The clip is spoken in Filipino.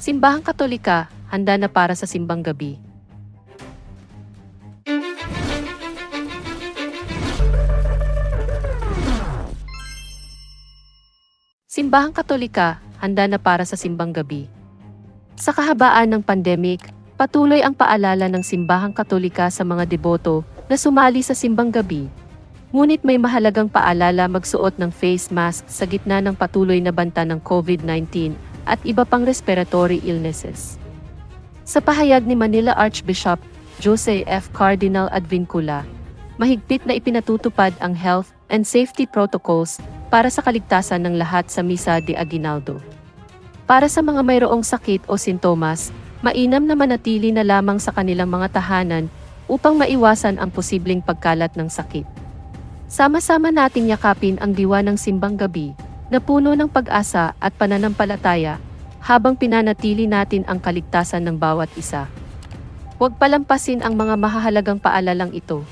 Simbahang Katolika, handa na para sa simbang gabi. Simbahang Katolika, handa na para sa simbang gabi. Sa kahabaan ng pandemic, patuloy ang paalala ng Simbahang Katolika sa mga deboto na sumali sa simbang gabi. Ngunit may mahalagang paalala magsuot ng face mask sa gitna ng patuloy na banta ng COVID-19 at iba pang respiratory illnesses. Sa pahayag ni Manila Archbishop Jose F. Cardinal Advincula, mahigpit na ipinatutupad ang health and safety protocols para sa kaligtasan ng lahat sa Misa de Aguinaldo. Para sa mga mayroong sakit o sintomas, mainam na manatili na lamang sa kanilang mga tahanan upang maiwasan ang posibleng pagkalat ng sakit. Sama-sama nating yakapin ang diwa ng simbang gabi na puno ng pag-asa at pananampalataya habang pinanatili natin ang kaligtasan ng bawat isa. Huwag palampasin ang mga mahahalagang paalalang ito